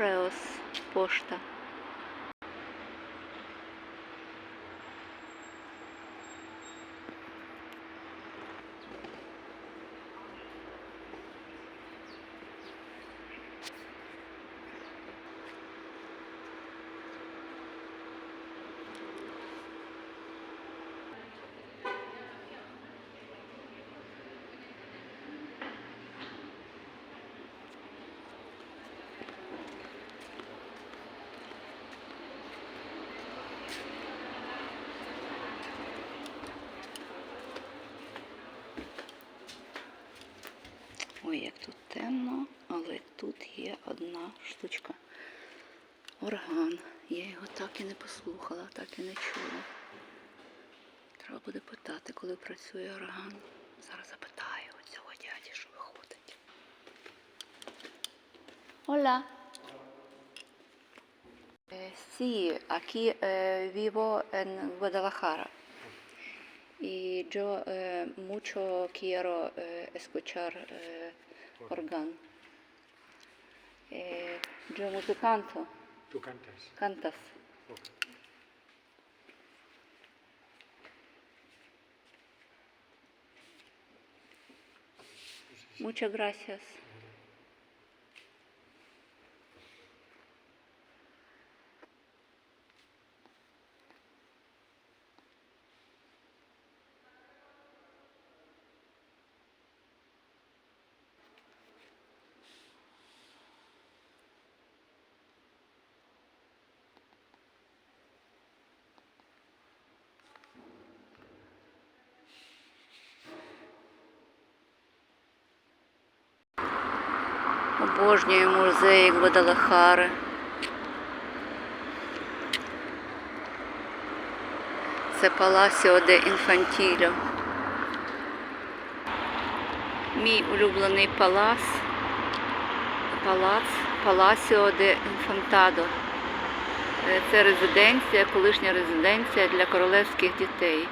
Кореос пошта. Ой, як тут темно, але тут є одна штучка. Орган. Я його так і не послухала, так і не чула. Треба буде питати, коли працює орган. Зараз запитаю у цього дяді, що виходить. Hola. Eh, sí, aquí eh, vivo en Guadalajara. Y yo eh, mucho quiero eh, eh, organ. Eh, yo musicanto, Tú cantas. cantas. Ok. Muchas gracias. Обожнюю музей Гвадалахари. Це Паласіо де Інфантіло. Мій улюблений палац. Палац Паласіо де Інфантадо. Е, Це резиденція, колишня резиденція для королевських дітей.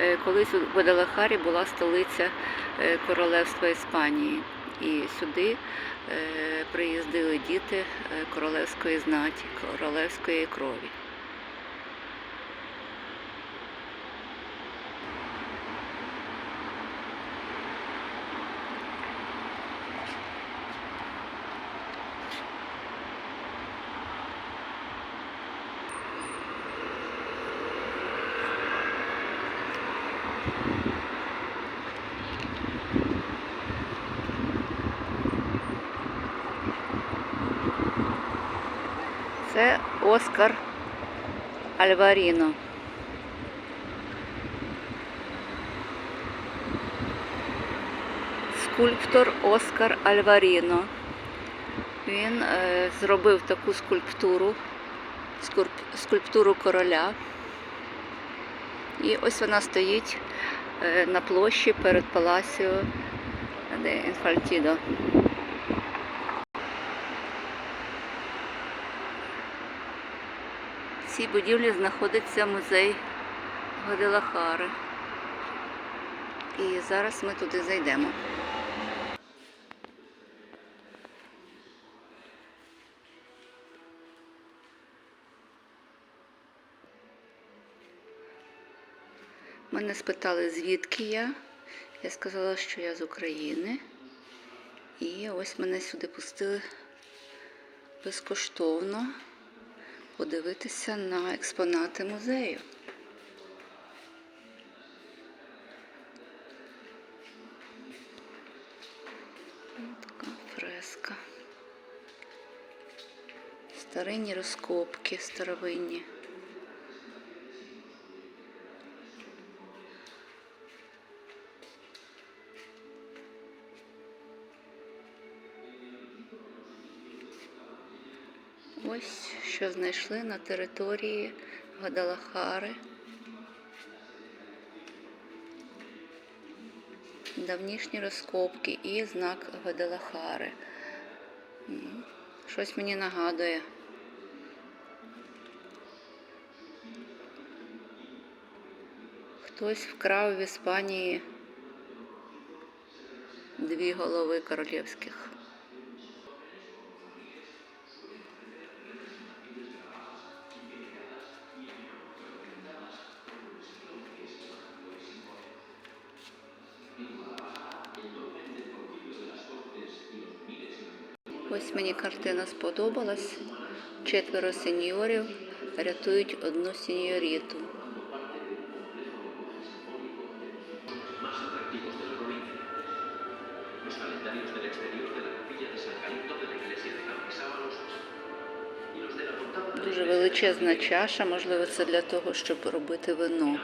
Е, Колись у Гвадалахарі була столиця е, королевства Іспанії. І сюди приїздили діти е, королевської знаті, королевської крові. Це Оскар Альваріно. Скульптор Оскар Альваріно. Він е, зробив таку скульптуру, скульп- скульптуру короля. І ось вона стоїть е, на площі перед Паласіо де Інфальтідо. Цій будівлі знаходиться музей Гвадалахари. І зараз ми туди зайдемо. Мене спитали, звідки я. Я сказала, що я з України. І ось мене сюди пустили безкоштовно подивитися на експонати музею. Така фреска. Старинні розкопки, старовинні. Ось що знайшли на території Гвадалахари. Давнішні розкопки і знак Гвадалахари. М, Щось мені нагадує. Хтось вкрав в Іспанії дві голови королівських. Y los de la portada de la Дуже величезна чаша, можливо, це для того, щоб робити вино.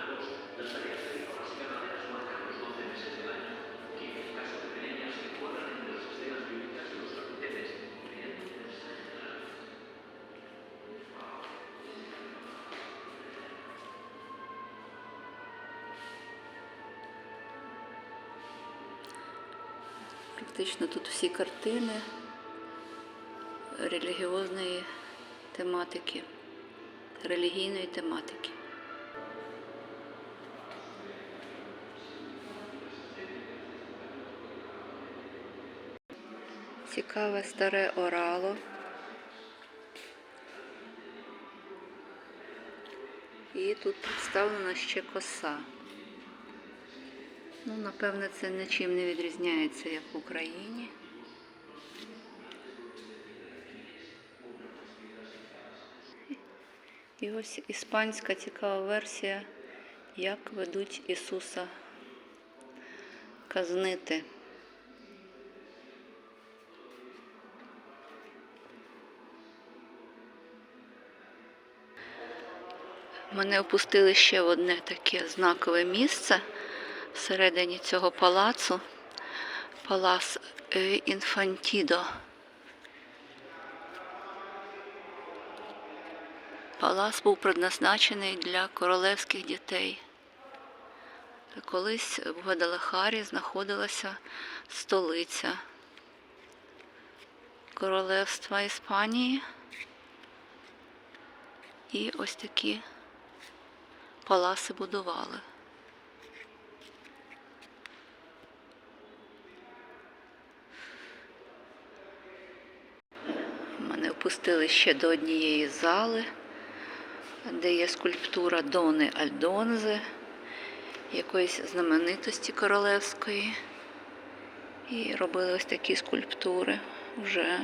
Всі релігіозної тематики, релігійної тематики. Цікаве старе орало. І тут представлена ще коса. Ну, напевне, це нічим не відрізняється, як в Україні. І ось іспанська цікава версія, як ведуть Ісуса казнити. Мене опустили ще в одне таке знакове місце всередині цього палацу. Палац е, Інфантідо. Палац був предназначений для королевських дітей. Колись в Гвадалахарі знаходилася столиця королевства Іспанії. І ось такі паласи будували. Мене впустили ще до однієї зали, де є скульптура Дони Альдонзе, якоїсь знаменитості королевської. І робили ось такі скульптури вже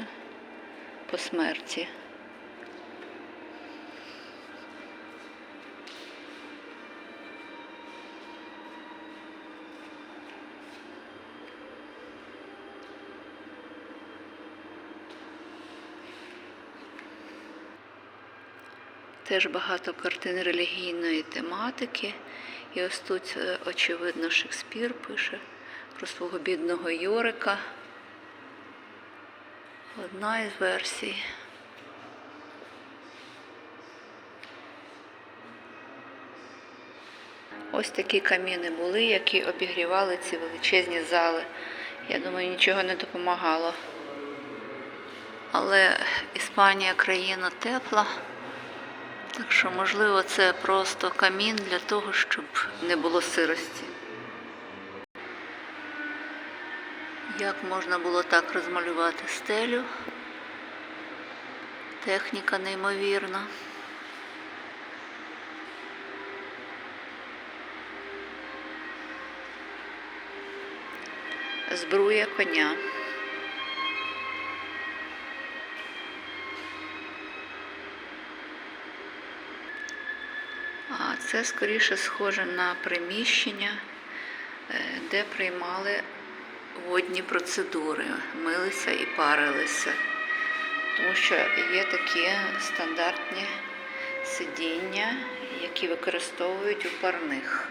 по смерті. Теж багато картин релігійної тематики. І ось тут, е, очевидно, Шекспір пише про свого бідного Йорика. Одна із версій. Ось такі каміни були, які обігрівали ці величезні зали. Я думаю, нічого не допомагало. Але Іспанія країна тепла. Так що, можливо, це просто камін для того, щоб не було сирості. Як можна було так розмалювати стелю? Техніка неймовірна. Збруя коня. А це скоріше схоже на приміщення, е, де приймали водні процедури, милися і парилися. Тому що є такі стандартні сидіння, які використовують у парних.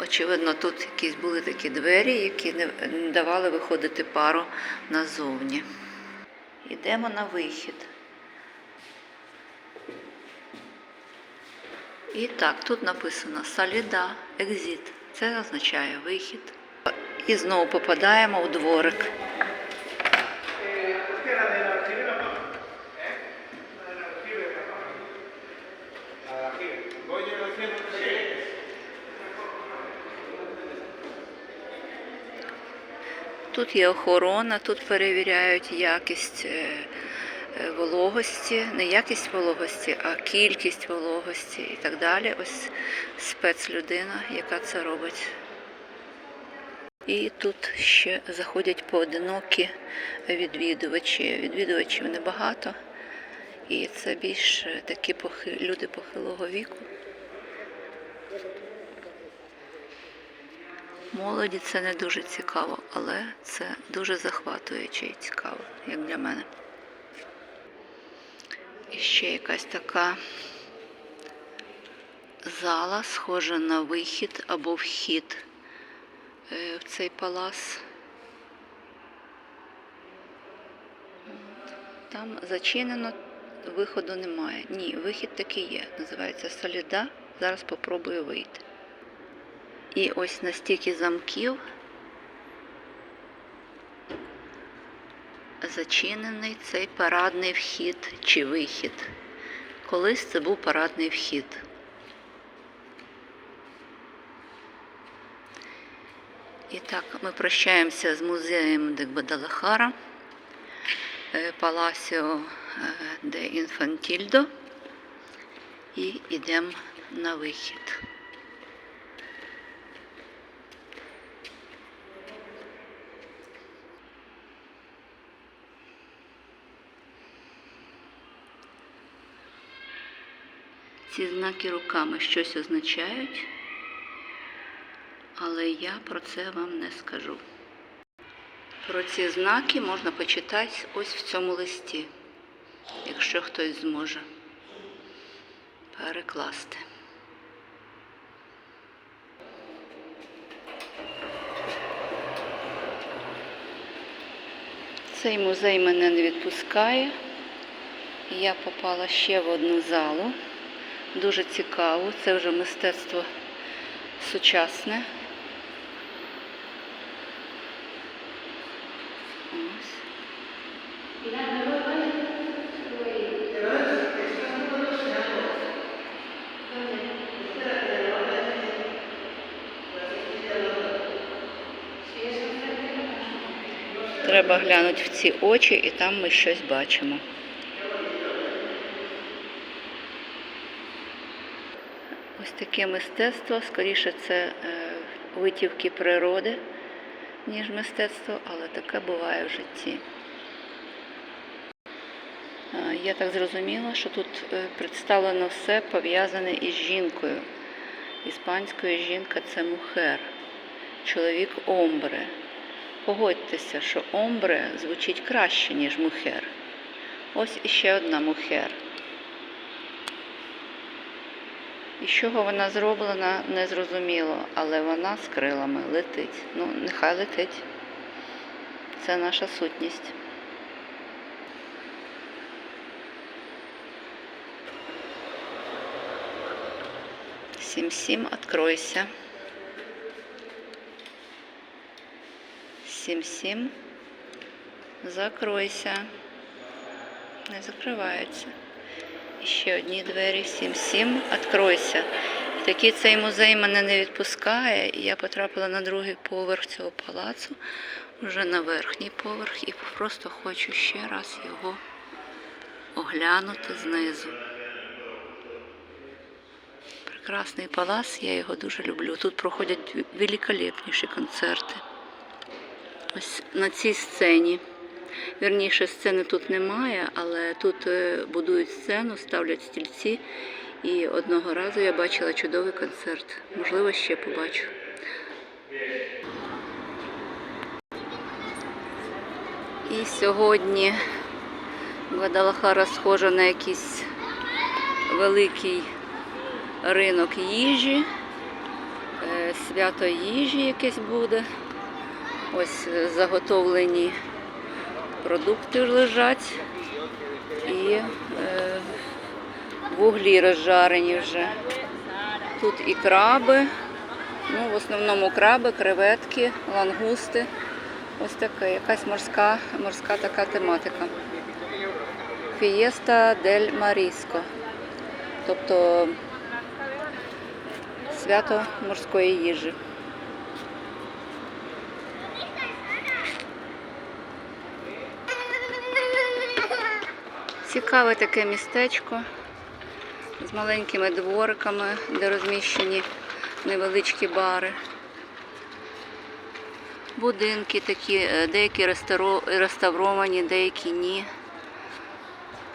Очевидно, тут якісь були такі двері, які не давали виходити пару назовні. Йдемо на вихід. І так, тут написано Саліда, екзит. Це означає вихід. І знову попадаємо у дворик. Тут є охорона, тут перевіряють якість е, вологості, не якість вологості, а кількість вологості і так далі. Ось спецлюдина, яка це робить. І тут ще заходять поодинокі відвідувачі. Відвідувачів небагато. І це більш такі похи... люди похилого віку. Молоді це не дуже цікаво, але це дуже захватуюче і цікаво, як для мене. Ще якась така зала, схожа на вихід або вхід е, в цей палац. Там зачинено, виходу немає. Ні, вихід такий є. Називається Соліда. Зараз попробую вийти. І ось настільки замків зачинений цей парадний вхід чи вихід. Колись це був парадний вхід. І так, ми прощаємося з музеєм де Гвадалахара, е, Паласіо е, де Інфантільдо і йдемо на вихід. Ці знаки руками щось означають, але я про це вам не скажу. Про ці знаки можна почитати ось в цьому листі, якщо хтось зможе перекласти. Цей музей мене не відпускає. Я попала ще в одну залу. Дуже цікаво. Це вже мистецтво сучасне. Треба глянути в ці очі, і там ми щось бачимо. Таке мистецтво, скоріше це е, витівки природи, ніж мистецтво, але таке буває в житті. Е, Я так зрозуміла, що тут е, представлено все пов'язане із жінкою. Іспанською жінка це мухер, чоловік омбре. Погодьтеся, що омбре звучить краще, ніж мухер. Ось іще одна мухер. І з чого вона зроблена, не зрозуміло, але вона з крилами летить. Ну, нехай летить. Це наша сутність. Сім-сім, откройся. Сім-сім, закройся. Не закривається. Ще одні двері. Сім-сім, откройся. І такий цей музей мене не відпускає. І я потрапила на другий поверх цього палацу, вже на верхній поверх, і просто хочу ще раз його оглянути знизу. Прекрасний палац, я його дуже люблю. Тут проходять великолепніші концерти. Ось на цій сцені. Вірніше, сцени тут немає, але тут е, будують сцену, ставлять стільці. І одного разу я бачила чудовий концерт. Можливо, ще побачу. І сьогодні Гвадалахара схожа на якийсь великий ринок їжі, е, свято їжі якесь буде. Ось е, заготовлені продукти лежать і е, вуглі розжарені вже. Тут і краби, ну в основному краби, креветки, лангусти. Ось таке, якась морська, морська така тематика. Фієста дель Маріско. Тобто свято морської їжі. Цікаве таке містечко з маленькими двориками, де розміщені невеличкі бари. Будинки такі, е, деякі реставровані, деякі ні.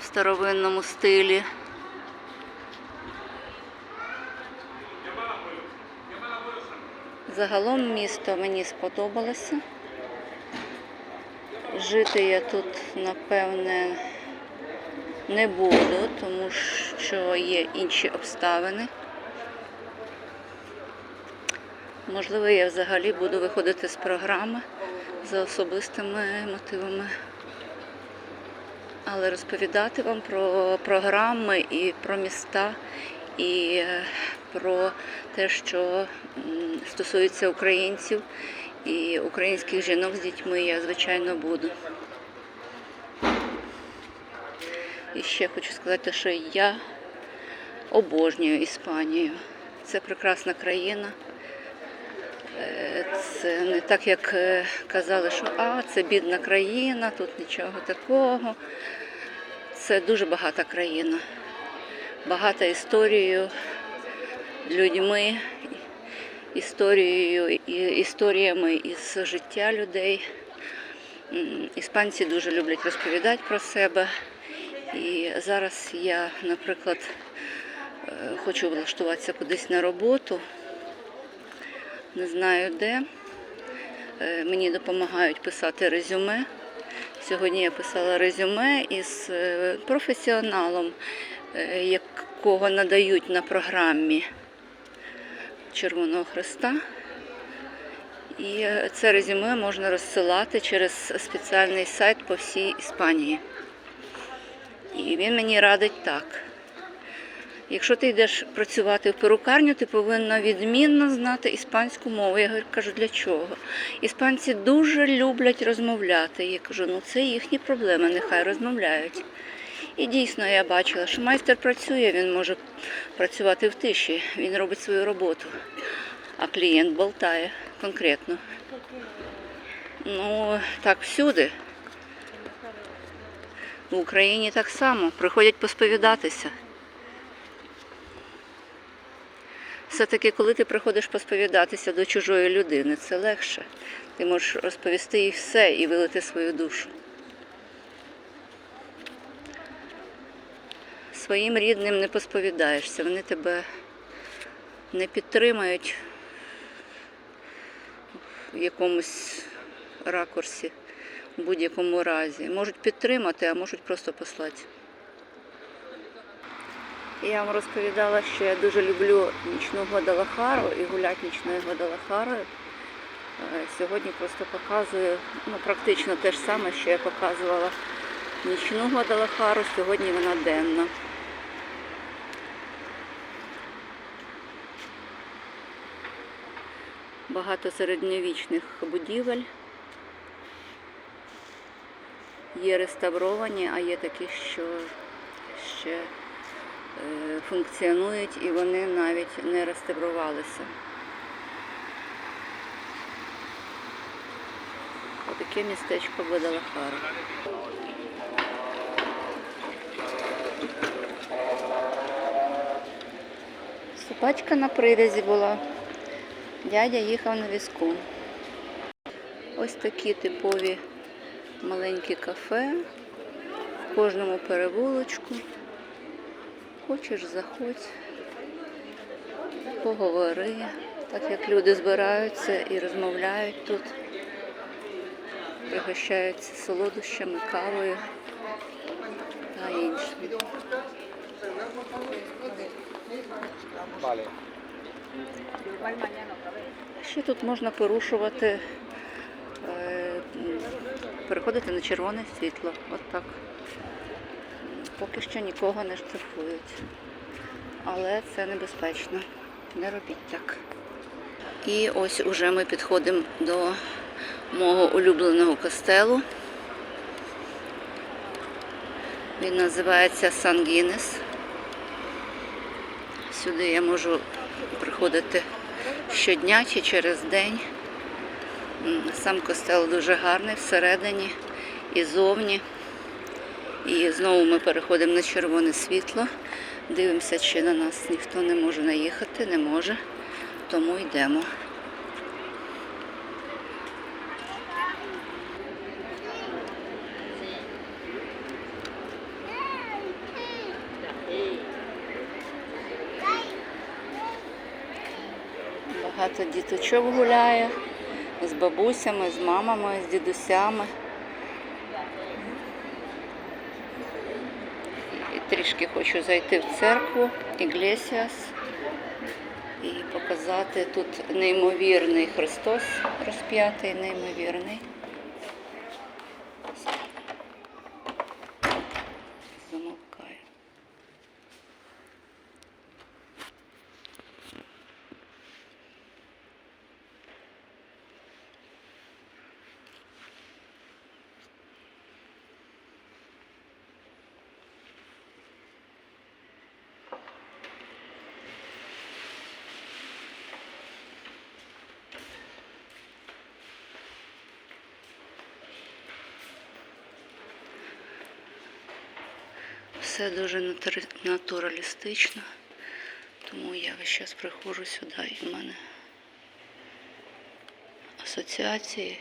В старовинному стилі. Загалом місто мені сподобалося. Жити я тут, напевне, не буду, тому що є інші обставини. Можливо, я взагалі буду виходити з програми за особистими мотивами. Але розповідати вам про програми і про міста, і е, про те, що стосується українців і українських жінок з дітьми, я звичайно буду. І ще хочу сказати, що я обожнюю Іспанію. Це прекрасна країна. Е, Це не так, як е, казали, що а, це бідна країна, тут нічого такого. Це дуже багата країна, багата історією, людьми, історією, історіями із життя людей. Іспанці дуже люблять розповідати про себе. І зараз я, наприклад, е, хочу влаштуватися кудись на роботу не знаю де. Е, Мені допомагають писати резюме. Сьогодні я писала резюме із е, професіоналом, якого надають на програмі Червоного Христа. І це резюме можна розсилати через спеціальний сайт по всій Іспанії. І він мені радить так. Якщо ти йдеш працювати в перукарню, ти повинна відмінно знати іспанську мову. Я кажу, для чого? Іспанці дуже люблять розмовляти. Я кажу, ну це їхні проблеми, нехай розмовляють. І дійсно я бачила, що майстер працює, він може працювати в тиші, він робить свою роботу, а клієнт болтає конкретно. Ну, так всюди. В Україні так само. Приходять посповідатися. Все-таки, коли ти приходиш посповідатися до чужої людини, це легше. Ти можеш розповісти їй все і вилити свою душу. Своїм рідним не посповідаєшся, вони тебе не підтримають в якомусь ракурсі, в будь-якому разі. Можуть підтримати, а можуть просто послати. Я вам розповідала, що я дуже люблю нічну Гвадалахару і гуляти нічною Гвадалахарою. Е, Сьогодні просто показую ну, практично те ж саме, що я показувала нічну Гвадалахару, сьогодні вона денна. Багато середньовічних будівель. Є реставровані, а є такі, що ще е, функціонують і вони навіть не реставрувалися. Отаке містечко Гвадалахара. Собачка на привязі була. Дядя їхав на візку. Ось такі типові маленькі кафе в кожному перевулочку. Хочеш, заходь, поговори, так як люди збираються і розмовляють тут, пригощаються солодощами, кавою та іншим. Ще тут можна порушувати, переходити на червоне світло. От так. Поки що нікого не штрафують. Але це небезпечно. Не робіть так. І ось уже ми підходимо до мого улюбленого костелу. Він називається Сан Гінес. Сюди я можу приходити щодня чи через день. Сам костел дуже гарний всередині і зовні. І знову ми переходимо на червоне світло. Дивимося, чи на нас ніхто не може наїхати, не може. Тому йдемо. Багато діточок гуляє бабусями, з мамами, з дідусями. І трішки хочу зайти в церкву Іглесіас і показати тут неймовірний Христос розп'ятий, неймовірний. Все дуже натуралістично, тому я весь час приходжу сюди і в мене асоціації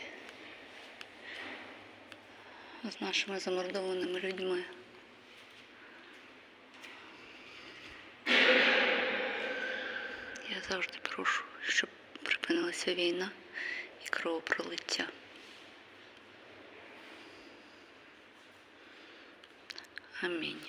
з нашими замордованими людьми. Я завжди прошу, щоб припинилася війна і кровопролиття. Амінь.